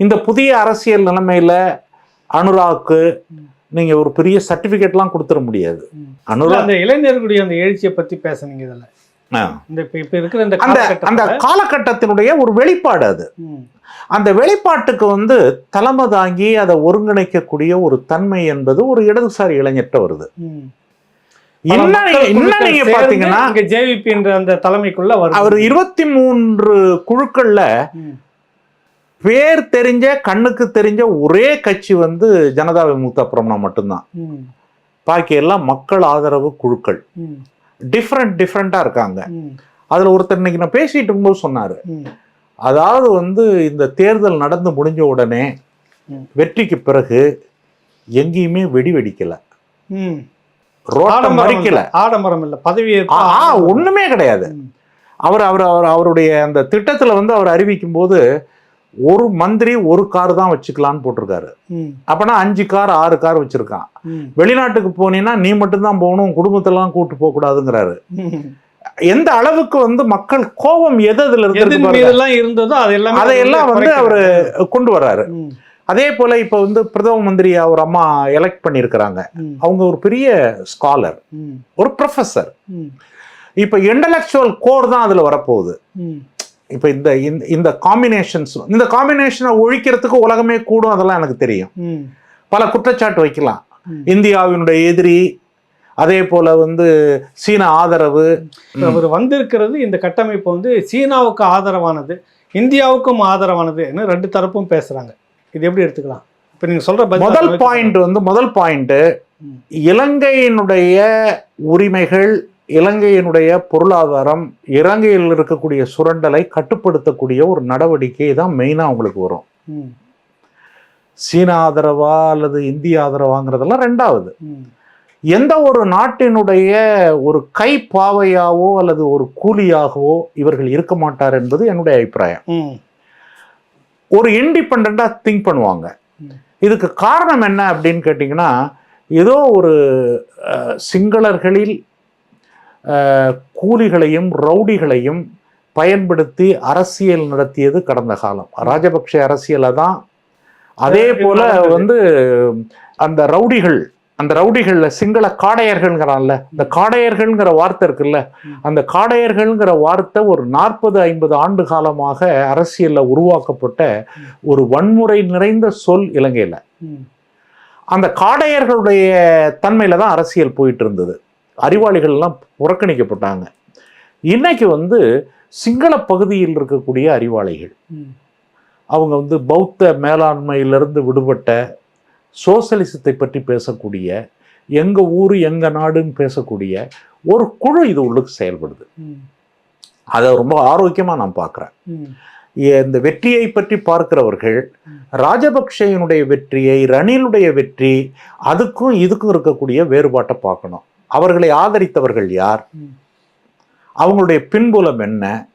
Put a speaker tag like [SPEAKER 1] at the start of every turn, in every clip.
[SPEAKER 1] இந்த புதிய அரசியல் நிலைமையில அனுராக்கு நீங்க ஒரு பெரிய சர்டிபிகேட்லாம் கொடுத்துட முடியாது. அனுராக்
[SPEAKER 2] அந்த இளைஞர்களுடைய அந்த எழுச்சியை பத்தி பேசுனீங்க இதுல.
[SPEAKER 1] ஆ.
[SPEAKER 2] இந்த இப்ப இப்ப இருக்கிற இந்த
[SPEAKER 1] அந்த காலகட்டத்தினுடைய ஒரு வெளிப்பாடு அது. அந்த வெளிப்பாட்டுக்கு வந்து தலைமை தாங்கி அதை ஒருங்கிணைக்கக்கூடிய ஒரு தன்மை என்பது ஒரு இடதுசாரி இளைஞர்கிட்ட வருது. பாத்தீங்கன்னா
[SPEAKER 2] ஜேவிபி என்ற அந்த தலைமைக்குள்ள
[SPEAKER 1] அவர் இருபத்தி மூன்று குழுக்கள்ல பேர் தெரிஞ்ச கண்ணுக்கு தெரிஞ்ச ஒரே கட்சி வந்து ஜனதா விமுக்த பிரம்னா மட்டும்தான். பாக்கி எல்லாம் மக்கள் ஆதரவு குழுக்கள். டிஃப்ரெண்ட் டிஃப்ரெண்டா இருக்காங்க. அதுல ஒருத்தர் இன்னைக்கு நான் பேசிட்டு இருக்கும்போது சொன்னாரு. அதாவது வந்து இந்த தேர்தல் நடந்து முடிஞ்ச உடனே. வெற்றிக்கு பிறகு எங்கேயுமே வெடி வெடிக்கல. ரோட்டம்
[SPEAKER 2] ஆடம்பரம்
[SPEAKER 1] மறிக்கல.
[SPEAKER 2] இல்ல, ஆடம்பரம் இல்ல பதவி.
[SPEAKER 1] ஒண்ணுமே கிடையாது. அவர் அவர் அவர் அவருடைய அந்த திட்டத்துல வந்து அவர் அறிவிக்கும் போது ஒரு மந்திரி ஒரு கார் தான் வச்சுக்கலான்னு போட்டிருக்காரு. அப்பனா அஞ்சு கார் ஆறு கார் வச்சிருக்கான். வெளிநாட்டுக்கு போனீங்கன்னா நீ மட்டும்தான் போகணும் குடும்பத்தெல்லாம் கூட்டு போக கூடாதுங்கிறாரு. எந்த அளவுக்கு வந்து மக்கள் கோபம் எது அதுல இருந்து
[SPEAKER 2] இருந்ததோ
[SPEAKER 1] அதையெல்லாம் வந்து அவரு கொண்டு வர்றாரு அதே போல இப்ப வந்து பிரதம மந்திரி அவர் அம்மா எலெக்ட் பண்ணியிருக்கிறாங்க.
[SPEAKER 2] ம்,
[SPEAKER 1] அவங்க ஒரு பெரிய ஸ்காலர் ஒரு ப்ரொஃபஸர் இப்ப இன்டலெக்சுவல் கோர் தான் அதுல வரப்போகுது. இப்ப இந்த இந்த- காம்பினேஷன்ஸ் இந்த காம்பினேஷனை ஒழிக்கிறதுக்கு உலகமே கூடும் அதெல்லாம் எனக்கு தெரியும். பல குற்றச்சாட்டு வைக்கலாம். இந்தியாவினுடைய எதிரி அதே போல வந்து சீன ஆதரவு.
[SPEAKER 2] அவர் வந்திருக்கிறது இந்த கட்டமைப்பு வந்து சீனாவுக்கு ஆதரவானது இந்தியாவுக்கும் ஆதரவானதுன்னு ரெண்டு தரப்பும் பேசுறாங்க. இது எப்படி எடுத்துக்கலாம்? இப்ப நீங்க சொல்ற
[SPEAKER 1] முதல் பாயிண்ட் வந்து முதல் பாயிண்ட்
[SPEAKER 2] ம்.
[SPEAKER 1] இலங்கையினுடைய உரிமைகள் இலங்கையினுடைய பொருளாதாரம் இலங்கையில் இருக்கக்கூடிய சுரண்டலை கட்டுப்படுத்தக்கூடிய ஒரு நடவடிக்கை தான் மெயினா உங்களுக்கு வரும். சீன ஆதரவா அல்லது இந்திய ஆதரவாங்கிறதெல்லாம் ரெண்டாவது. எந்த ஒரு நாட்டினுடைய ஒரு கை பாவையாவோ அல்லது ஒரு கூலியாகவோ இவர்கள் இருக்க மாட்டார் என்பது என்னுடைய அபிப்பிராயம். ஒரு இண்டிபெண்டா திங்க் பண்ணுவாங்க. இதுக்கு காரணம் என்ன அப்படின்னு கேட்டிங்கன்னா ஏதோ ஒரு சிங்களர்களில் கூலிகளையும் ரவுடிகளையும் பயன்படுத்தி அரசியல் நடத்தியது கடந்த காலம் ராஜபக்ஷ அரசியலை தான் அதே போல. வந்து அந்த ரவுடிகள் அந்த ரவுடிகள்ல சிங்கள காடையர்கள்ங்கிறான்ல இந்த காடையர்கள்ங்கிற வார்த்தை இருக்குல்ல. அந்த காடையர்கள்ங்கிற வார்த்தை ஒரு நாற்பது ஐம்பது ஆண்டு காலமாக அரசியல்ல உருவாக்கப்பட்ட ஒரு வன்முறை நிறைந்த சொல் இலங்கையில அந்த காடையர்களுடைய தன்மையில தான் அரசியல் போயிட்டு இருந்தது அறிவாளிகள் எல்லாம் புறக்கணிக்கப்பட்டாங்க. இன்னைக்கு வந்து சிங்கள பகுதியில் இருக்கக்கூடிய அறிவாளிகள் அவங்க வந்து பௌத்த மேலாண்மையிலிருந்து விடுபட்ட சோசலிசத்தை பற்றி பேசக்கூடிய எங்க ஊர் எங்க நாடுன்னு பேசக்கூடிய ஒரு குழு இது உள்ளுக்கு செயல்படுது. அதை ரொம்ப ஆரோக்கியமா நான் பார்க்குறேன். இந்த வெற்றியை பற்றி பார்க்கிறவர்கள்
[SPEAKER 2] ம்.
[SPEAKER 1] ராஜபக்சேயினுடைய வெற்றியை ரணிலுடைய வெற்றி அதுக்கும் இதுக்கும் இருக்கக்கூடிய வேறுபாட்டை பார்க்கணும். அவர்களை ஆதரித்தவர்கள் யார். அவங்களுடைய பின்புலம் என்ன?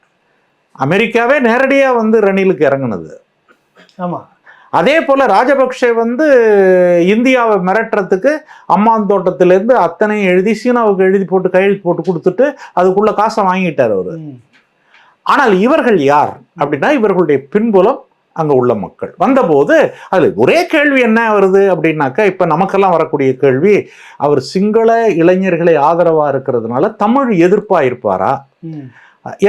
[SPEAKER 1] அமெரிக்காவே நேரடியா வந்து ரணிலுக்கு இறங்குனது.
[SPEAKER 2] ஆமா.
[SPEAKER 1] அதே போல ராஜபக்சே வந்து இந்தியாவை மிரட்டுறதுக்கு அம்மான் தோட்டத்திலேருந்து அத்தனையும் எழுதி சீனாவுக்கு எழுதி போட்டு கையெழுத்து போட்டு கொடுத்துட்டு அதுக்குள்ள காசை வாங்கிட்டார் அவர். ஆனால் இவர்கள் யார் அப்படின்னா இவர்களுடைய பின்புலம் அங்க உள்ள மக்கள். வந்தபோது அது ஒரே கேள்வி என்ன வருது அப்படின்னாக்கா இப்ப நமக்கெல்லாம் வரக்கூடிய கேள்வி அவர் சிங்கள இளைஞர்களை ஆதரவா இருக்கிறதுனால தமிழ் எதிர்ப்பா இருப்பாரா.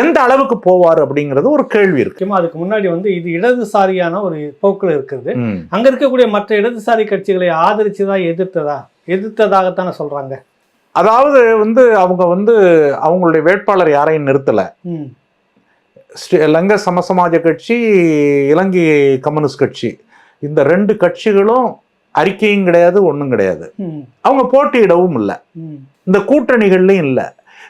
[SPEAKER 1] எந்த அளவுக்கு போவார் அப்படிங்கிறது ஒரு கேள்வி இருக்கு.
[SPEAKER 2] அதுக்கு முன்னாடி வந்து இது இடதுசாரியான ஒரு போக்குல இருக்குது. அங்க இருக்கக்கூடிய மற்ற இடதுசாரி கட்சிகளை ஆதரிச்சுதா எதிர்த்ததா? எதிர்த்ததாகத்தானே சொல்றாங்க.
[SPEAKER 1] அதாவது வந்து அவங்க வந்து அவங்களுடைய வேட்பாளர் யாரையும் நிறுத்தல. லங்க சமசமாஜ கட்சி இலங்கை கம்யூனிஸ்ட் கட்சி. இந்த ரெண்டு கட்சிகளும் அறிக்கையும் கிடையாது ஒன்றும் கிடையாது. அவங்க போட்டியிடவும் இல்லை. இந்த கூட்டணிகள்லையும் இல்லை.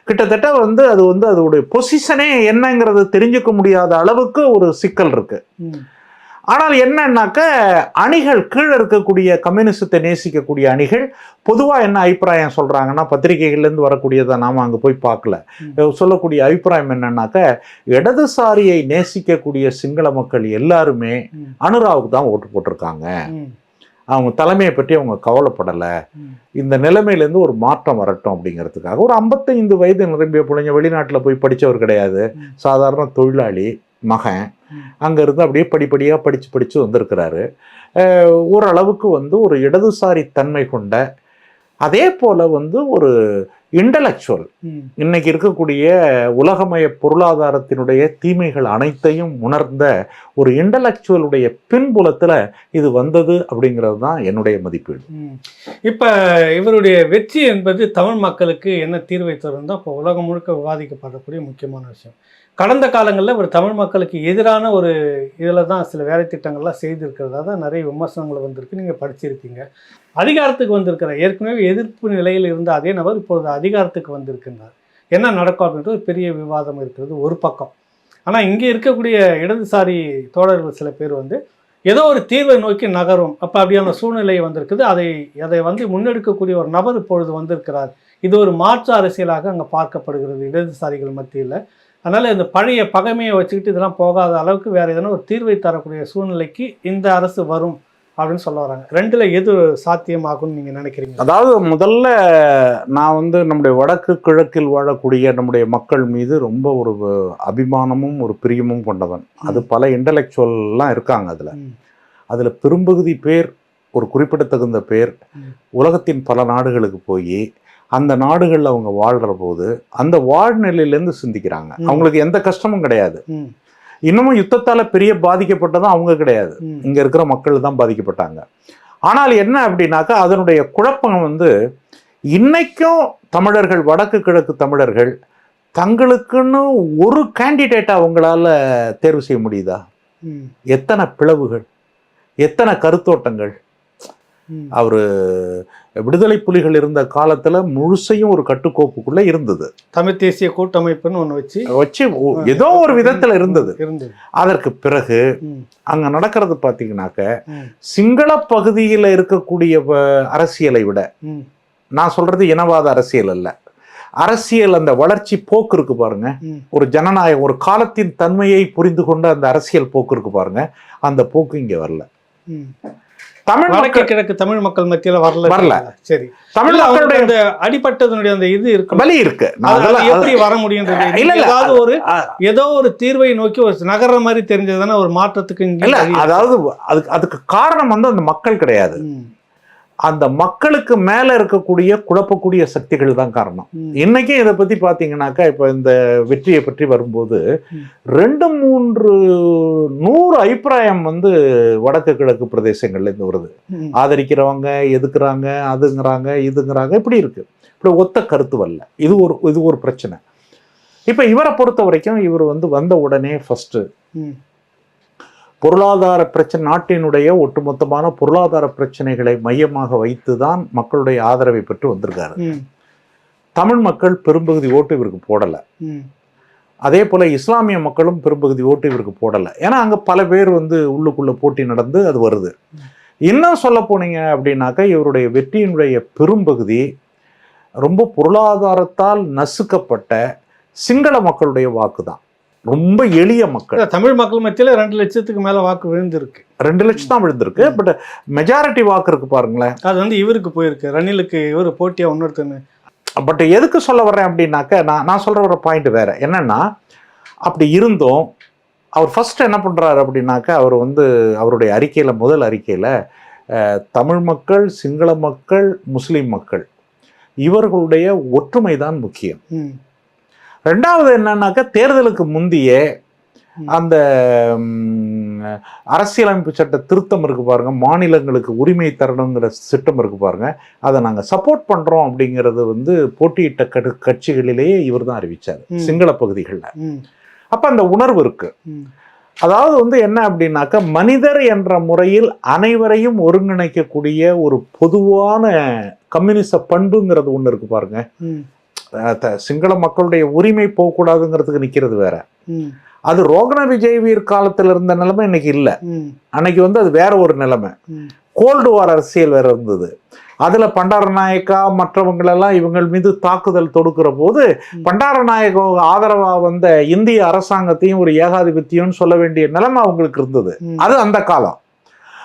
[SPEAKER 1] கிட்டத்தட்ட வந்து அது வந்து அதோடைய பொசிஷனே என்னங்கிறது தெரிஞ்சுக்க முடியாத அளவுக்கு ஒரு சிக்கல் இருக்கு.
[SPEAKER 2] ம்,
[SPEAKER 1] ஆனால் என்னன்னாக்க அணிகள் கீழே இருக்கக்கூடிய கம்யூனிசத்தை நேசிக்கக்கூடிய அணிகள் பொதுவாக என்ன அபிப்பிராயம் சொல்றாங்கன்னா பத்திரிகைகள்லேருந்து வரக்கூடியதை நாம அங்கே போய் பார்க்கல. சொல்லக்கூடிய அபிப்பிராயம் என்னன்னாக்க இடதுசாரியை நேசிக்கக்கூடிய சிங்கள மக்கள் எல்லாருமே அனுராவுக்கு தான் ஓட்டு போட்டிருக்காங்க அவங்க தலைமையை பற்றி அவங்க கவலைப்படலை. இந்த நிலைமையிலேருந்து ஒரு மாற்றம் வரட்டும் அப்படிங்கிறதுக்காக ஒரு ஐம்பத்தைந்து வயது நிரம்பிய பிள்ளைங்க வெளிநாட்டில் போய் படித்தவர் கிடையாது. சாதாரண தொழிலாளி மகன்
[SPEAKER 2] ம்.
[SPEAKER 1] அங்க இருந்து அப்படியே படிப்படியா படிச்சு படிச்சு வந்திருக்கிறாரு ஓரளவுக்கு வந்து ஒரு இடதுசாரி தன்மை கொண்ட அதே போல வந்து ஒரு இன்டலெக்சுவல். இன்னைக்கு இருக்கக்கூடிய உலகமய பொருளாதாரத்தினுடைய தீமைகள் அனைத்தையும் உணர்ந்த ஒரு இன்டலெக்சுவலுடைய பின்புலத்துல இது வந்தது அப்படிங்கிறது தான் என்னுடைய மதிப்பீடு.
[SPEAKER 2] இப்ப இவருடைய வெற்றி என்பது தமிழ் மக்களுக்கு என்ன தீர்வை தரும் தான் இப்போ உலகம் முழுக்க விவாதிக்கப்படக்கூடிய முக்கியமான விஷயம் கடந்த காலங்களில் இவர் தமிழ் மக்களுக்கு எதிரான ஒரு இதில் தான் சில வேலை திட்டங்கள்லாம் செய்திருக்கிறதா தான் நிறைய விமர்சனங்கள் வந்திருக்கு. நீங்கள் படிச்சிருக்கீங்க அதிகாரத்துக்கு வந்திருக்கிற ஏற்கனவே எதிர்ப்பு நிலையில் இருந்த அதே நபர் இப்பொழுது அதிகாரத்துக்கு வந்திருக்கின்றார். என்ன நடக்கும் அப்படின்றது ஒரு பெரிய விவாதம் இருக்கிறது ஒரு பக்கம். ஆனால் இங்கே இருக்கக்கூடிய இடதுசாரி தோழர்கள் சில பேர் வந்து ஏதோ ஒரு தீர்வை நோக்கி நகரும். அப்போ அப்படியான சூழ்நிலை வந்திருக்குது. அதை அதை வந்து முன்னெடுக்கக்கூடிய ஒரு நபர் இப்பொழுது வந்திருக்கிறார். இது ஒரு மாற்று அரசியலாக அங்கே பார்க்கப்படுகிறது இடதுசாரிகள் மத்தியில். அதனால் இந்த பழைய பகைமையை வச்சுக்கிட்டு இதெல்லாம் போகாத அளவுக்கு வேறு எதனா ஒரு தீர்வை தரக்கூடிய சூழ்நிலைக்கு இந்த அரசு வரும் அப்படின்னு சொல்ல வராங்க. ரெண்டில் எது சாத்தியமாகும்னு நீங்கள் நினைக்கிறீங்க?
[SPEAKER 1] அதாவது முதல்ல நான் வந்து நம்முடைய வடக்கு கிழக்கில் வாழக்கூடிய நம்முடைய மக்கள் மீது ரொம்ப ஒரு அபிமானமும் ஒரு பிரியமும் கொண்டவன். அது பல இன்டலெக்சுவல்லாம் இருக்காங்க அதுல. அதுல பெரும்பகுதி பேர் ஒரு குறிப்பிடத்தகுந்த பேர். உலகத்தின் பல நாடுகளுக்கு போய் அந்த நாடுகளில் அவங்க வாழ்கிற போது அந்த வாழ்நிலையிலேருந்து சிந்திக்கிறாங்க. அவங்களுக்கு எந்த கஷ்டமும் கிடையாது. இன்னமும் யுத்தத்தால பெரிய பாதிக்கப்பட்டதும் அவங்க கிடையாது. இங்க இருக்கிற மக்கள் தான் பாதிக்கப்பட்டாங்க. ஆனால் என்ன அப்படின்னாக்கா அதனுடைய குழப்பம் வந்து இன்னைக்கும் தமிழர்கள் வடக்கு கிழக்கு தமிழர்கள் தங்களுக்குன்னு ஒரு கேண்டிடேட்டை அவங்களால தேர்வு செய்ய முடியுதா? எத்தனை பிளவுகள்? எத்தனை கருத்தோட்டங்கள்? அவர் விடுதலை புலிகள் இருந்த காலத்துல முழுசையும் ஒரு கட்டுக்கோப்புக்குள்ள இருந்தது.
[SPEAKER 2] தமிழ் தேசிய கூட்டமைப்புன்னு ஒன்று வச்சு
[SPEAKER 1] வச்சு ஏதோ ஒரு விதத்துல இருந்தது. அதற்கு பிறகு அங்க நடக்கிறது பாத்தீங்கன்னாக்க
[SPEAKER 2] ம்.
[SPEAKER 1] சிங்கள பகுதியில் இருக்கக்கூடிய அரசியலை விட நான் சொல்றது இனவாத அரசியல் அல்ல. அரசியல் அந்த வளர்ச்சி போக்கு இருக்கு பாருங்க. ஒரு ஜனநாயகம் ஒரு காலத்தின் தன்மையை புரிந்து கொண்ட அந்த அரசியல் போக்கு இருக்கு பாருங்க. அந்த போக்கு இங்க வரல. தமிழ் மக்கள்
[SPEAKER 2] கிழக்கு தமிழ் மக்கள் மத்தியில வரல.
[SPEAKER 1] வரல.
[SPEAKER 2] சரி.
[SPEAKER 1] தமிழ் மக்களுடைய
[SPEAKER 2] அந்த அடிப்பட்டதனுடைய அந்த இது இருக்கு
[SPEAKER 1] வலி இருக்கு.
[SPEAKER 2] எப்படி வர
[SPEAKER 1] இல்ல.
[SPEAKER 2] ஏதாவது ஒரு ஏதோ ஒரு தீர்வை நோக்கி ஒரு நகர்ற மாதிரி தெரிஞ்சதுன்னா ஒரு மாற்றத்துக்கு
[SPEAKER 1] இல்ல. அதாவது அதுக்கு அதுக்கு காரணம் வந்து அந்த மக்கள் கிடையாது. அந்த மக்களுக்கு மேல இருக்கக்கூடிய குழப்பக்கூடிய சக்திகள் தான் காரணம்.
[SPEAKER 2] ம்,
[SPEAKER 1] இன்னைக்கும் இதை பத்தி பாத்தீங்கன்னாக்கா இப்ப இந்த வெற்றியை பற்றி வரும்போது. ரெண்டு மூன்று நூறு அபிப்பிராயம் வந்து வடக்கு கிழக்கு பிரதேசங்கள்ல இருந்து வருது. ஆதரிக்கிறவங்க எதுக்குறாங்க அதுங்கிறாங்க இதுங்கிறாங்க இப்படி இருக்கு. இப்படி ஒத்த கருத்து வரல. இது ஒரு இது ஒரு பிரச்சனை. இப்ப இவரை பொறுத்த வரைக்கும் இவர் வந்து வந்த உடனே ஃபர்ஸ்ட் பொருளாதார பிரச்சனை நாட்டினுடைய ஒட்டுமொத்தமான பொருளாதார பிரச்சனைகளை மையமாக வைத்து தான் மக்களுடைய ஆதரவை பெற்று வந்திருக்காரு. தமிழ் மக்கள் பெரும்பகுதி ஓட்டு இவருக்கு போடல. அதே போல இஸ்லாமிய மக்களும் பெரும்பகுதி ஓட்டு இவருக்கு போடல. ஏன்னா அங்க பல பேர் வந்து உள்ளுக்குள்ள போட்டி நடந்து அது வருது. இன்னும் சொல்ல போனீங்க அப்படின்னாக்கா இவருடைய வெற்றியினுடைய பெரும்பகுதி ரொம்ப பொருளாதாரத்தால் நசுக்கப்பட்ட சிங்கள மக்களுடைய வாக்கு தான் ரொம்ப எளிய மக்கள்.
[SPEAKER 2] தமிழ் மக்கள் மத்தியில ரெண்டு லட்சத்துக்கு மேல வாக்கு விழுந்திருக்கு.
[SPEAKER 1] ரெண்டு லட்சம் தான் விழுந்திருக்கு பட் மெஜாரிட்டி வாக்கு இருக்கு பாருங்களேன்.
[SPEAKER 2] அது வந்து இவருக்கு போயிருக்கு ரணிலுக்கு இவர் போட்டியா இன்னொருத்தன்னு
[SPEAKER 1] பட் எதுக்கு சொல்ல வர்றேன் அப்படின்னாக்க நான் நான் சொல்ற ஒரு பாயிண்ட் வேற. என்னன்னா அப்படி இருந்தும் அவர் ஃபர்ஸ்ட் என்ன பண்றாரு அப்படின்னாக்க அவர் வந்து அவருடைய அறிக்கையில முதல் அறிக்கையில தமிழ் மக்கள் சிங்கள மக்கள் முஸ்லிம் மக்கள் இவர்களுடைய ஒற்றுமை தான் முக்கியம். ரெண்டாவது என்னன்னாக்க தேர்தலுக்கு முந்திய. அந்த அரசியலமைப்பு சட்ட திருத்தம் இருக்கு பாருங்க மாநிலங்களுக்கு உரிமை தரணுங்கிற திட்டம் இருக்கு பாருங்க. அதை நாங்கள் சப்போர்ட் பண்றோம் அப்படிங்கிறது வந்து போட்டியிட்ட கடு கட்சிகளிலேயே இவர் தான் அறிவிச்சார். சிங்கள பகுதிகளில். அப்ப அந்த உணர்வு இருக்கு. அதாவது வந்து என்ன அப்படின்னாக்க மனிதர் என்ற முறையில் அனைவரையும் ஒருங்கிணைக்கக்கூடிய ஒரு பொதுவான கம்யூனிச பண்புங்கிறது ஒன்று இருக்கு பாருங்க. சிங்கள மக்களுடைய உரிமை போகக்கூடாதுங்கிறதுக்கு நிற்கிறது வேற. அது ரோகண விஜய் வீர் காலத்தில் இருந்த நிலைமை இன்னைக்கு இல்லை. அன்னைக்கு வந்து அது வேற ஒரு நிலைமை. கோல்டு வார் அரசியல் வேற இருந்தது. அதுல பண்டாரநாயக்கா மற்றவங்களெல்லாம் இவங்கள் மீது தாக்குதல் தொடுக்கிற போது பண்டாரநாயக ஆதரவா வந்த இந்திய அரசாங்கத்தையும் ஒரு ஏகாதிபத்தியம்னு சொல்ல வேண்டிய நிலைமை அவங்களுக்கு இருந்தது. அது அந்த காலம்.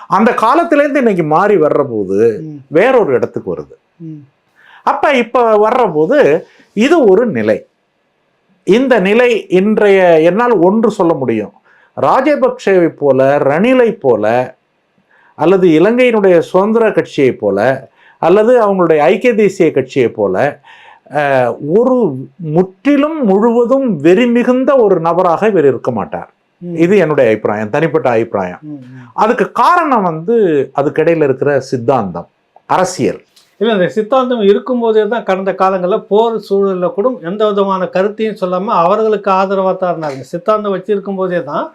[SPEAKER 1] அந்த காலத்திலேருந்து இன்னைக்கு மாறி வர்ற போது
[SPEAKER 2] ம்,
[SPEAKER 1] வேறொரு இடத்துக்கு வருது. அப்ப இப்ப வர்ற போது இது ஒரு நிலை. இந்த நிலை இன்றைய என்னால் ஒன்று சொல்ல முடியும். ராஜபக்சேவை போல ரணிலை போல அல்லது இலங்கையினுடைய சுதந்திர கட்சியைப் போல அல்லது அவங்களுடைய ஐக்கிய தேசிய கட்சியைப் போல ஒரு முற்றிலும் முழுவதும் வெறி மிகுந்த ஒரு நபராக இவர் இருக்க மாட்டார். இது என்னுடைய அபிப்பிராயம் தனிப்பட்ட அபிப்பிராயம். அதுக்கு காரணம் வந்து அதுக்கிடையில் இருக்கிற சித்தாந்தம் அரசியல்.
[SPEAKER 2] இல்ல இந்த சித்தாந்தம் இருக்கும்போதே தான் கடந்த காலங்களில் போர் சூழல்ல கூட எந்த விதமான கருத்தையும் சொல்லாம அவர்களுக்கு ஆதரவா தான் இருந்தாங்க சித்தாந்தம் வச்சிருக்கும் போதே தான்.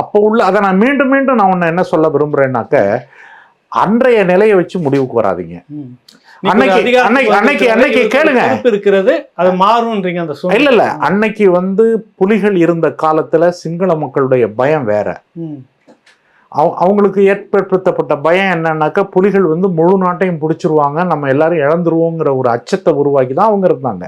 [SPEAKER 1] அப்ப உள்ள அதை நான் மீண்டும் மீண்டும் நான் உன்னை என்ன சொல்ல விரும்புறேன்னாக்க அன்றைய நிலையை வச்சு முடிவுக்கு வராதீங்க. அன்னைக்கு- அன்னைக்கு- அன்னைக்கு- கேளுங்க.
[SPEAKER 2] இருக்கிறது அது மாறும்ன்றீங்க அந்த
[SPEAKER 1] இல்ல இல்ல. அன்னைக்கு வந்து புலிகள் இருந்த காலத்துல சிங்கள மக்களுடைய பயம் வேற. அவ- அவங்களுக்கு ஏற்படுத்தப்பட்ட பயம் என்னன்னாக்கா புலிகள் வந்து முழு நாட்டையும் பிடிச்சிருவாங்க நம்ம எல்லாரும் இழந்துருவோங்கிற ஒரு அச்சத்தை உருவாக்கி தான் அவங்க இருந்தாங்க.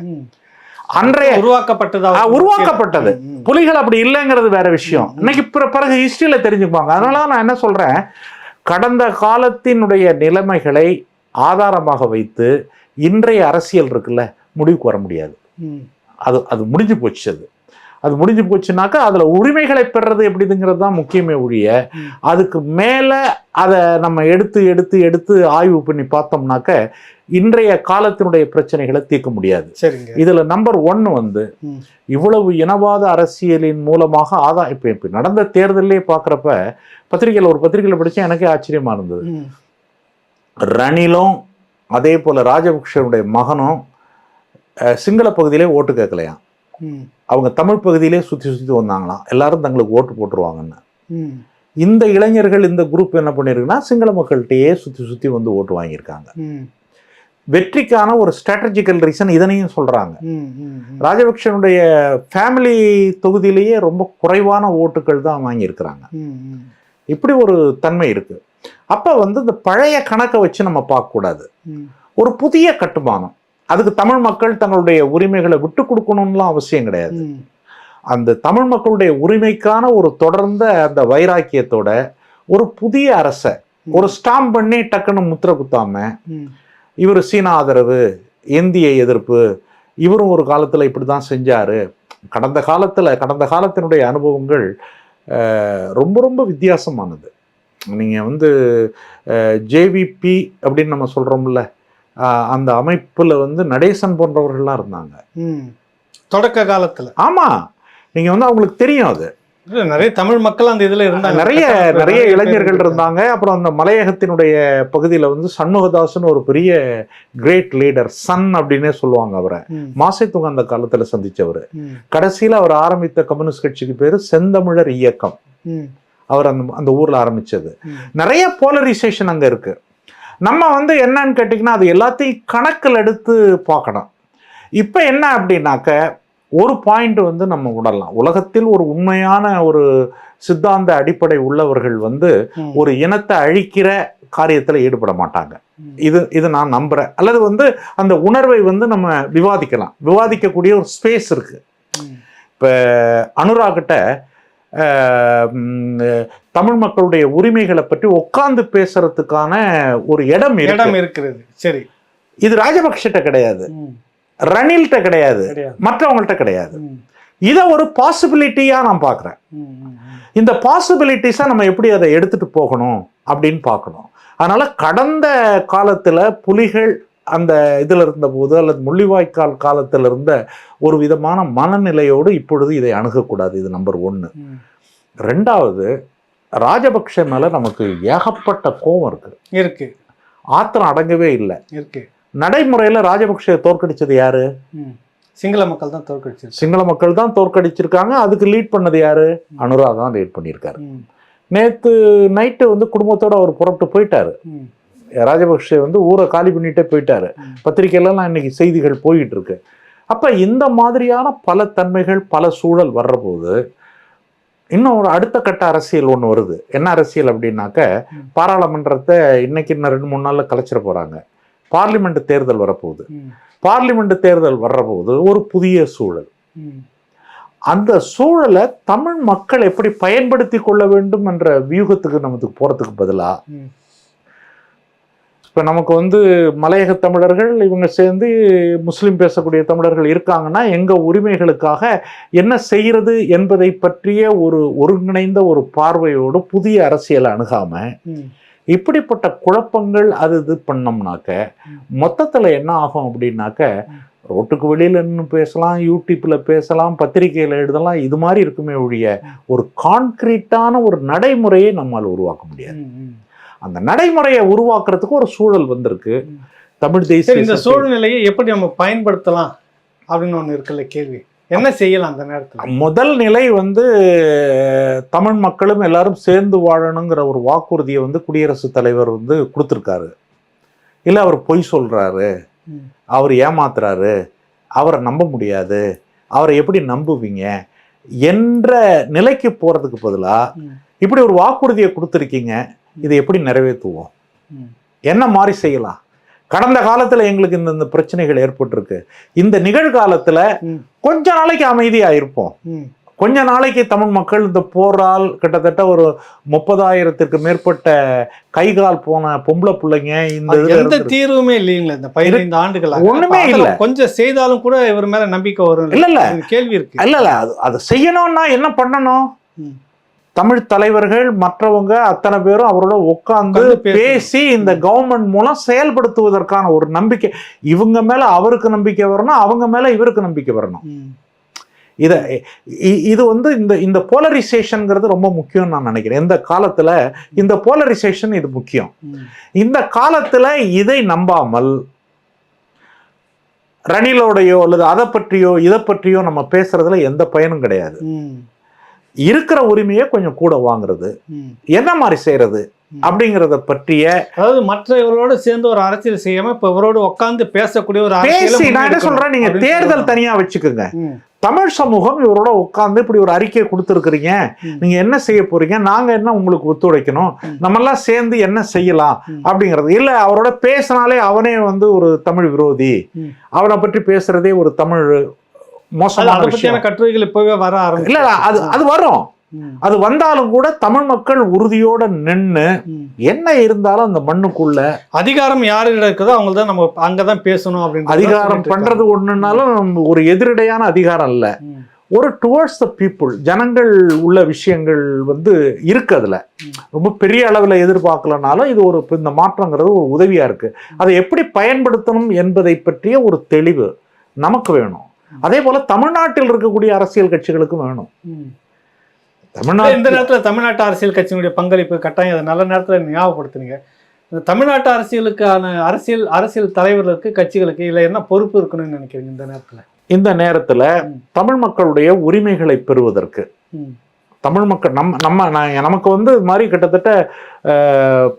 [SPEAKER 1] அன்றைய
[SPEAKER 2] உருவாக்கப்பட்டது
[SPEAKER 1] உருவாக்கப்பட்டது. புலிகள் அப்படி இல்லைங்கிறது வேற விஷயம். இன்னைக்கு பிற- பிறகு ஹிஸ்டரியில தெரிஞ்சுக்குவாங்க அதனால தான் நான் என்ன சொல்றேன் கடந்த காலத்தினுடைய நிலைமைகளை ஆதாரமாக வைத்து இன்றைய அரசியல் இருக்குல்ல முடிவுக்கு வர முடியாது. அது அது முடிஞ்சு போச்சு அது அது முடிஞ்சு போச்சுனாக்கா அதுல உரிமைகளை பெறது எப்படிங்கிறது தான் முக்கியமே ஒழிய. அதுக்கு மேல அதை நம்ம எடுத்து எடுத்து எடுத்து ஆய்வு பண்ணி பார்த்தோம்னாக்க இன்றைய காலத்தினுடைய பிரச்சனைகளை தீர்க்க முடியாது
[SPEAKER 2] சரிங்க
[SPEAKER 1] இதுல நம்பர் ஒன்னு வந்து. இவ்வளவு இனவாத அரசியலின் மூலமாக ஆதா இப்ப இப்ப நடந்த தேர்தலே பார்க்குறப்ப பத்திரிகையில் ஒரு பத்திரிகையில் படிச்சா எனக்கே ஆச்சரியமா இருந்தது. ரணிலும் அதே போல ராஜபக்ஷனுடைய மகனும் சிங்கள பகுதியிலே ஓட்டு கேட்கலையாம். அவங்க தமிழ் பகுதியிலே சுற்றி சுற்றி வந்தாங்களாம் எல்லாரும் தங்களுக்கு ஓட்டு போட்டுருவாங்கன்னு. இந்த இளைஞர்கள் இந்த குரூப் என்ன பண்ணியிருக்குன்னா சிங்கள மக்கள்கிட்டயே சுற்றி சுற்றி வந்து ஓட்டு வாங்கியிருக்காங்க. வெற்றிக்கான ஒரு ஸ்ட்ராட்டஜிக்கல் ரீசன் இதனையும்.
[SPEAKER 2] ம்.
[SPEAKER 1] ராஜபக்ஷனுடைய ஃபேமிலி தொகுதியிலேயே ரொம்ப குறைவான ஓட்டுகள் தான் வாங்கியிருக்கிறாங்க. இப்படி ஒரு தன்மை இருக்கு அப்ப வந்து இந்த பழைய கணக்கை வச்சு நம்ம பார்க்கக்கூடாது. ஒரு புதிய கட்டுமானம் அதுக்கு தமிழ் மக்கள் தங்களுடைய உரிமைகளை விட்டு கொடுக்கணும்லாம் அவசியம் கிடையாது. அந்த தமிழ் மக்களுடைய உரிமைக்கான ஒரு தொடர்ந்த அந்த வைராக்கியத்தோட ஒரு புதிய அரசை ஒரு ஸ்டாம்ப் பண்ணி டக்குன்னு முத்திர குத்தாம. இவர் சீனா ஆதரவு இந்திய எதிர்ப்பு இவரும் ஒரு காலத்தில் இப்படி தான் செஞ்சாரு கடந்த காலத்தில் கடந்த காலத்தினுடைய அனுபவங்கள் ரொம்ப ரொம்ப வித்தியாசமானது நீங்கள் வந்து ஜேவிபி அப்படின்னு நம்ம சொல்கிறோம்ல அந்த அமைப்பில் வந்து நடேசன் போன்றவர்கள்லாம் இருந்தாங்க.
[SPEAKER 2] தொடக்க காலத்துல.
[SPEAKER 1] ஆமாம் நீங்கள் வந்து அவங்களுக்கு தெரியும் அது.
[SPEAKER 2] நிறைய தமிழ் மக்கள் அந்த இதுல இருந்தாங்க.
[SPEAKER 1] நிறைய நிறைய இளைஞர்கள் இருந்தாங்க. அப்புறம் அந்த மலையகத்தினுடைய பகுதியில் வந்து சண்முகதாசன் ஒரு பெரிய கிரேட் லீடர் சன் அப்படின்னே சொல்லுவாங்க அவரை. மாசைத்துங்க அந்த காலத்தில் சந்திச்சவர்.
[SPEAKER 2] ம்.
[SPEAKER 1] கடைசியில் அவர் ஆரம்பித்த கம்யூனிஸ்ட் கட்சிக்கு பேர் செந்தமிழர் இயக்கம். அவர் அந்த அந்த ஊரில் ஆரம்பிச்சது.
[SPEAKER 2] ம்.
[SPEAKER 1] நிறைய போலரைசேஷன் அங்கே இருக்கு. நம்ம வந்து என்னன்னு கேட்டிங்கன்னா அது எல்லாத்தையும் கணக்கில் எடுத்து பார்க்கணும் இப்போ என்ன அப்படின்னாக்க ஒரு பாயிண்ட் வந்து நம்ம உணரலாம் உலகத்தில் ஒரு உண்மையான ஒரு சித்தாந்த அடிப்படை உள்ளவர்கள் வந்து. ஒரு இனத்தை அழிக்கிற காரியத்தில் ஈடுபட மாட்டாங்க. இது இது நான் நம்புறேன் அல்லது வந்து அந்த உணர்வை வந்து நம்ம விவாதிக்கலாம் விவாதிக்கக்கூடிய ஒரு ஸ்பேஸ் இருக்கு
[SPEAKER 2] ம்.
[SPEAKER 1] அனுராகிட்ட தமிழ் மக்களுடைய உரிமைகளை பற்றி உட்கார்ந்து பேசுறதுக்கான ஒரு இடம்
[SPEAKER 2] இடம் இருக்கிறது. சரி.
[SPEAKER 1] இது ராஜபக்ஷட்ட கிடையாது. ரணில்கிட்ட கிடையாது. மற்றவங்கள்ட்ட கிடையாது. இதை ஒரு பாசிபிலிட்டியா நான் பார்க்குறேன். இந்த பாசிபிலிட்டிஸை நம்ம எப்படி அதை எடுத்துட்டு போகணும் அப்படின்னு பார்க்கணும். அதனால கடந்த காலத்துல புலிகள் அந்த இதில் இருந்தபோது அல்லது முள்ளிவாய்க்கால் காலத்தில் இருந்த ஒரு விதமான மனநிலையோடு இப்பொழுது இதை அணுகக்கூடாது. இது நம்பர் ஒன்று. ரெண்டாவது ராஜபக்ஷ மேல நமக்கு ஏகப்பட்ட கோபம் இருக்கு.
[SPEAKER 2] இருக்கு.
[SPEAKER 1] ஆத்திரம் அடங்கவே இல்லை.
[SPEAKER 2] இருக்கு.
[SPEAKER 1] நடைமுறையில ராஜபக்ஷ தோற்கடிச்சது யாரு.
[SPEAKER 2] சிங்கள மக்கள் தான் தோற்கடிச்சிருக்கு
[SPEAKER 1] சிங்கள மக்கள் தான் தோற்கடிச்சிருக்காங்க. அதுக்கு லீட் பண்ணது யாரு? அனுரா தான் லீட் பண்ணியிருக்காரு. நேத்து நைட்டு வந்து குடும்பத்தோட அவர் புறப்பட்டு போயிட்டாரு. ராஜபக்ஷ வந்து ஊரை காலி பண்ணிட்டே போயிட்டாரு
[SPEAKER 2] ம்.
[SPEAKER 1] பத்திரிக்கையிலலாம் இன்னைக்கு செய்திகள் போயிட்டு இருக்கு அப்ப இந்த மாதிரியான பல தன்மைகள் பல சூழல் வர்றபோது இன்னும் ஒரு அடுத்த கட்ட அரசியல் ஒன்று வருது என்ன அரசியல் அப்படின்னாக்க. பாராளுமன்றத்தை இன்னைக்கு இன்னும் ரெண்டு மூணு நாள்ல கலைச்சிட போறாங்க பார்லிமெண்ட் தேர்தல் வரப்போகுது. பார்லிமெண்ட் தேர்தல் வர்றபோது ஒரு புதிய சூழல். அந்த சூழலை தமிழ் மக்கள் எப்படி பயன்படுத்தி கொள்ள வேண்டும் என்ற வியூகத்துக்கு நமக்கு போறதுக்கு பதிலா
[SPEAKER 2] ம்.
[SPEAKER 1] இப்போ நமக்கு வந்து மலையக தமிழர்கள் இவங்க சேர்ந்து முஸ்லீம் பேசக்கூடிய தமிழர்கள் இருக்காங்கன்னா எங்கள் உரிமைகளுக்காக என்ன செய்கிறது என்பதை பற்றிய ஒரு ஒருங்கிணைந்த ஒரு பார்வையோடு புதிய அரசியலை அணுகாம
[SPEAKER 2] ம்.
[SPEAKER 1] இப்படிப்பட்ட குழப்பங்கள் அது இது பண்ணோம்னாக்க. மொத்தத்தில் என்ன ஆகும் அப்படின்னாக்க ரோட்டுக்கு வெளியில நின்று பேசலாம் யூடியூப்ல பேசலாம் பத்திரிகையில் எழுதலாம் இது மாதிரி இருக்குமே ஒழிய ஒரு கான்கிரீட்டான ஒரு நடைமுறையை நம்மால் உருவாக்க முடியாது. அந்த நடைமுறையை உருவாக்குறதுக்கு ஒரு சூழல் வந்திருக்கு. தமிழ் தேசிய
[SPEAKER 2] இந்த சூழ்நிலையை எப்படி நம்ம பயன்படுத்தலாம் அப்படின்னு ஒண்ணு இருக்குல்ல கேள்வி. என்ன செய்யலாம் அந்த நேரத்துல?
[SPEAKER 1] முதல் நிலை வந்து தமிழ் மக்களும் எல்லாரும் சேர்ந்து வாழணுங்கிற ஒரு வாக்குறுதியை வந்து குடியரசுத் தலைவர் வந்து கொடுத்துருக்காரு. இல்லை அவர் பொய் சொல்றாரு.
[SPEAKER 2] ம்.
[SPEAKER 1] அவர் ஏமாத்துறாரு. அவரை நம்ப முடியாது. அவரை எப்படி நம்புவீங்க? என்ற நிலைக்கு போறதுக்கு பதிலா
[SPEAKER 2] ம்.
[SPEAKER 1] இப்படி ஒரு வாக்குறுதியை கொடுத்துருக்கீங்க. இதை எப்படி நிறைவேற்றுவோம். என்ன மாதிரி செய்யலாம் கடந்த காலத்துல எங்களுக்கு இந்த இந்த பிரச்சனைகள் ஏற்பட்டிருக்கு இந்த நிகழ்காலத்துல. கொஞ்ச நாளைக்கு அமைதியா இருப்போம். கொஞ்ச நாளைக்கு தமிழ் மக்கள் இந்த போரால் கிட்டத்தட்ட ஒரு முப்பதாயிரத்திற்கு மேற்பட்ட கைகால் போன பொம்பளை பிள்ளைங்க இந்த
[SPEAKER 2] எந்த. தீர்வுமே இல்லைங்களா இந்த பதினைந்து ஆண்டுகளா
[SPEAKER 1] ஒண்ணுமே இல்ல.
[SPEAKER 2] கொஞ்சம் செய்தாலும் கூட இவர் மேல நம்பிக்கை வரும்
[SPEAKER 1] இல்ல இல்ல
[SPEAKER 2] கேள்வி இருக்கு
[SPEAKER 1] இல்ல இல்ல அது அதை செய்யணும்னா என்ன பண்ணணும். தமிழ் தலைவர்கள் மற்றவங்க அத்தனை பேரும் அவரோட
[SPEAKER 2] பேசணும்.
[SPEAKER 1] பேசி இந்த கவர்மெண்ட் மூலம் செயல்படுத்துவதற்கான ஒரு நம்பிக்கை இவங்க மேல அவருக்கு நம்பிக்கை வரணும் அவங்க மேல இவருக்கு நம்பிக்கை வரணும். இத இது வந்து இந்த இந்த போலரைசேஷன்ங்கிறது ரொம்ப முக்கியம் நான் நினைக்கிறேன் இந்த காலத்துல இந்த போலரைசேஷன் இது முக்கியம். இந்த காலத்துல இதை நம்பாமல் ரணிலோடையோ அல்லது அதை பற்றியோ இதை பற்றியோ நம்ம பேசுறதுல எந்த பயனும் கிடையாது. இருக்கிற உரிமையை கொஞ்சம் கூட வாங்குறது. என்ன மாதிரி செய்யறது. அப்படிங்கிறத பற்றிய
[SPEAKER 2] அதாவது மற்றவர்களோட சேர்ந்து ஒரு அரசியல் செய்யாம இப்ப இவரோட உட்கார்ந்து பேசக்கூடிய ஒரு
[SPEAKER 1] பேசி நான் என்ன சொல்றேன் நீங்க தேர்தல். தனியா வச்சுக்கோங்க. தமிழ் சமூகம் இவரோட உட்கார்ந்து இப்படி ஒரு அறிக்கையை கொடுத்துருக்கிறீங்க. நீங்க என்ன செய்ய போறீங்க நாங்க என்ன உங்களுக்கு ஒத்துழைக்கணும். நம்ம எல்லாம் சேர்ந்து என்ன செய்யலாம். அப்படிங்கிறது இல்ல அவரோட பேசினாலே அவனே வந்து ஒரு தமிழ் விரோதி. அவனை பற்றி பேசுறதே ஒரு தமிழ் மோசமான விஷயம்.
[SPEAKER 2] கட்டுரைகள் இப்பவே வர ஆரம்பிச்சு
[SPEAKER 1] இல்ல அது அது வரும். அது வந்தாலும் கூட தமிழ் மக்கள் உறுதியோட நின்னு என்ன இருந்தாலும் அந்த மண்ணுக்குள்ள
[SPEAKER 2] அதிகாரம் யாருகிட்ட இருக்குதோ அவங்க தான் நம்ம அங்கதான் பேசணும் அப்படின்னு
[SPEAKER 1] அதிகாரம் பண்றது ஒண்ணுனாலும் ஒரு எதிரடையான அதிகாரம் இல்ல. ஒரு டுவர்ட்ஸ் த பீப்புள் ஜனங்கள் உள்ள விஷயங்கள் வந்து இருக்கு அதுல. ரொம்ப பெரிய அளவில் எதிர்பார்க்கலனாலும் இது ஒரு இந்த மாற்றங்கிறது ஒரு உதவியா இருக்கு. அதை எப்படி பயன்படுத்தணும் என்பதை பற்றிய ஒரு தெளிவு நமக்கு வேணும். அதே போல தமிழ்நாட்டில் இருக்கக்கூடிய அரசியல் கட்சிகளுக்கும் வேணும்.
[SPEAKER 2] இந்த
[SPEAKER 1] தமிழ்நாட்டு
[SPEAKER 2] நேரத்துல தமிழ்நாட்டு அரசியல் கட்சியினுடைய பங்களிப்பு கட்டாயம். அதை நல்ல நேரத்துல ஞாபகப்படுத்துனீங்க. இந்த தமிழ்நாட்டு அரசியலுக்கான அரசியல் அரசியல் தலைவர்களுக்கு கட்சிகளுக்கு இல்ல என்ன பொறுப்பு இருக்கணும்னு நினைக்கிறீங்க இந்த நேரத்துல?
[SPEAKER 1] இந்த நேரத்துல. தமிழ் மக்களுடைய உரிமைகளை பெறுவதற்கு. தமிழ் மக்கள் நம்ம நம்ம நான் நமக்கு வந்து இது மாதிரி கிட்டத்தட்ட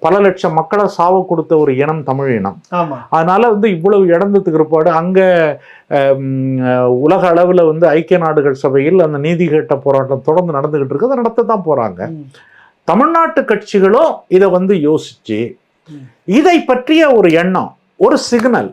[SPEAKER 1] பல லட்சம் மக்களை சாவ கொடுத்த ஒரு இனம் தமிழ் இனம். அதனால வந்து இவ்வளவு இழந்ததுக்கு பிற்பாடு அங்க உலக அளவுல வந்து ஐக்கிய நாடுகள் சபையில் அந்த நீதி கேட்ட போராட்டம் தொடர்ந்து நடந்துகிட்டு இருக்கு அதை நடத்த தான் போறாங்க.
[SPEAKER 2] ம்.
[SPEAKER 1] தமிழ்நாட்டு கட்சிகளும் இதை வந்து யோசிச்சு. இதை பற்றிய ஒரு எண்ணம் ஒரு சிக்னல்.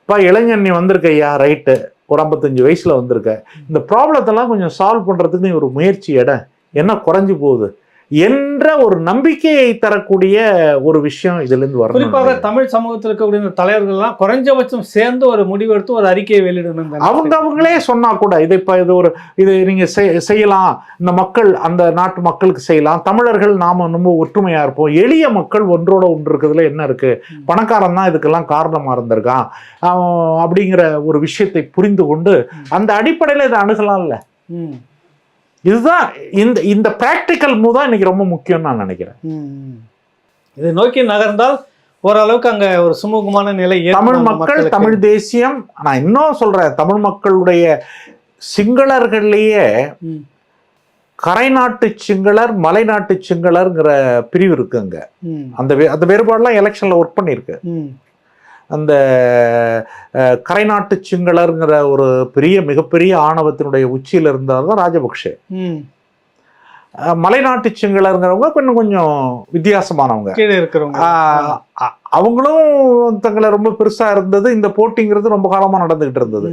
[SPEAKER 1] இப்போ இளைஞர் நீ வந்திருக்க ஐயா ரைட்டு ஒரு ஐம்பத்தஞ்சு வயசுல வந்திருக்க. இந்த ப்ராப்ளத்தெல்லாம் கொஞ்சம் சால்வ் பண்றதுக்கு நீ ஒரு முயற்சி எட. என்ன குறைஞ்சு போகுது என்ற ஒரு நம்பிக்கையை தரக்கூடிய ஒரு விஷயம் இதுல இருந்து
[SPEAKER 2] குறிப்பாக
[SPEAKER 1] வரணும்
[SPEAKER 2] தமிழ் சமூகத்தில் இருக்கக்கூடிய இந்த தலைவர்கள் எல்லாம் குறைஞ்சபட்சம் சேர்ந்து ஒரு முடிவெடுத்து ஒரு அறிக்கையை வெளியிடணும்
[SPEAKER 1] அவங்க. அவங்களே சொன்னா கூட இது இப்ப இது ஒரு இது நீங்க செய்- செய்யலாம் இந்த மக்கள் அந்த நாட்டு மக்களுக்கு செய்யலாம் தமிழர்கள் நாம ரொம்ப ஒற்றுமையா இருப்போம் எளிய மக்கள் ஒன்றோட ஒன்று இருக்கிறதுல என்ன இருக்கு. பணக்காரன் தான் இதுக்கெல்லாம் காரணமா இருந்திருக்கான் அப்படிங்கிற ஒரு விஷயத்தை புரிந்து கொண்டு. அந்த அடிப்படையில இதை அணுகலாம்ல
[SPEAKER 2] ம்.
[SPEAKER 1] இதுதான் இந்த இந்த பிராக்டிக்கல் மூவ் தான் இன்னைக்கு ரொம்ப முக்கியம்னு நான் நினைக்கிறேன்.
[SPEAKER 2] இதை நோக்கி நகர்ந்தால் ஓரளவுக்கு அங்க ஒரு சுமூகமான நிலை
[SPEAKER 1] தமிழ் மக்கள். தமிழ் தேசியம் நான் இன்னும் சொல்றேன் தமிழ் மக்களுடைய சிங்களர்கள்லயே. கரைநாட்டு சிங்களர் மலைநாட்டு சிங்களர்ங்கிற பிரிவு இருக்குங்க. அந்த அந்த வேறுபாடுலாம் எலெக்ஷன்ல ஒர்க் பண்ணியிருக்கு. அந்த கரைநாட்டு சிங்களர்ங்கிற ஒரு பெரிய மிகப்பெரிய ஆணவத்தினுடைய உச்சியில இருந்தார் தான் ராஜபக்ஷே. மலைநாட்டு சிங்களருங்கிறவங்க கொஞ்சம் கொஞ்சம் வித்தியாசமானவங்க.
[SPEAKER 2] கீழே இருக்கிறவங்க.
[SPEAKER 1] அவங்களும் தங்களை ரொம்ப பெருசா இருந்தது. இந்த போட்டிங்கிறது ரொம்ப காலமா நடந்துகிட்டு இருந்தது.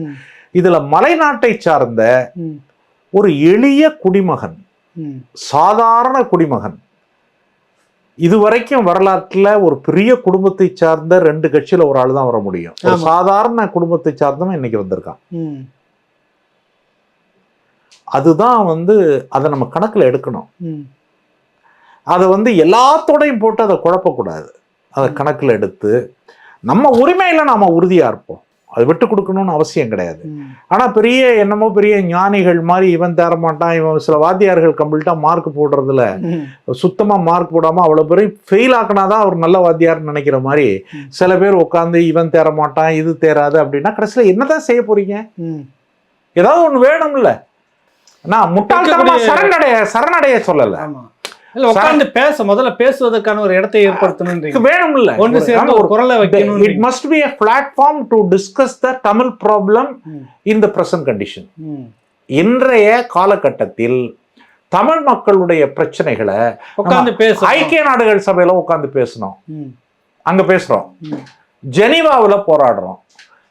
[SPEAKER 1] இதுல மலைநாட்டை சார்ந்த. ஒரு எளிய குடிமகன். சாதாரண குடிமகன் இதுவரைக்கும் வரலாற்றுல ஒரு பெரிய குடும்பத்தை சார்ந்த ரெண்டு கட்சியில ஒரு ஆள் தான் வர முடியும். ஒரு. சாதாரண குடும்பத்தை சார்ந்தவன் இன்னைக்கு வந்திருக்கான். அதுதான் வந்து அதை நம்ம கணக்குல எடுக்கணும். அதை வந்து எல்லாத்தோடையும் போட்டு அதை குழப்பக்கூடாது. அதை கணக்கில் எடுத்து நம்ம உரிமையில நாம உறுதியா இருப்போம். அதை விட்டு கொடுக்கணும்னு அவசியம் கிடையாது.
[SPEAKER 2] ம்.
[SPEAKER 1] ஆனா பெரிய என்னமோ பெரிய ஞானிகள் மாதிரி இவன் தர மாட்டான் இவன் சில வாத்தியார்கள் கம்ப்ளீட்டா மார்க் போடுறதுல
[SPEAKER 2] ம்.
[SPEAKER 1] சுத்தமா மார்க் போடாம அவ்வளவு பேரும் ஃபெயில் ஆக்கினாதான் அவர் நல்ல வாத்தியார்னு நினைக்கிற மாதிரி. சில பேர் உட்காந்து இவன் தேர மாட்டான் இது தேராது அப்படின்னா கடைசியில என்னதான் செய்ய போறீங்க? ஏதாவது ஒண்ணு வேணும்ல. நான் முட்டாள்தனமா
[SPEAKER 2] இருக்கக்கூடிய-
[SPEAKER 1] சரணடைய சரணடைய சொல்லல.
[SPEAKER 2] இல்ல உட்கார்ந்து பேச முதல்ல பேசுவதற்கான ஒரு இடத்தை ஏற்படுத்தணுன்றீங்க
[SPEAKER 1] வேணும்ல
[SPEAKER 2] ஒன்று
[SPEAKER 1] ஒரு-
[SPEAKER 2] சேர்ந்து ஒரு குரலை வைக்கணும்
[SPEAKER 1] it must be a platform to discuss the Tamil problem. In the present condition. இன்றைய காலகட்டத்தில் தமிழ் மக்களுடைய பிரச்சனைகளை
[SPEAKER 2] உட்கார்ந்து பேச
[SPEAKER 1] ஐக்கிய நாடுகள் சபையில உட்கார்ந்து பேசணும். அங்க பேசுறோம். ஜெனீவாவுல போராடுறோம்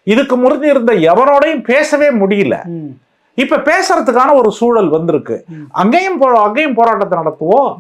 [SPEAKER 1] இதுக்கு முந்தி இருந்த எவனோடையும் பேசவே முடியல. இப்ப பேசுறதுக்கான ஒரு சூழல் வந்திருக்கு. அங்கேயும் போ- அங்கேயும் போராட்டத்தை நடத்துவோம்.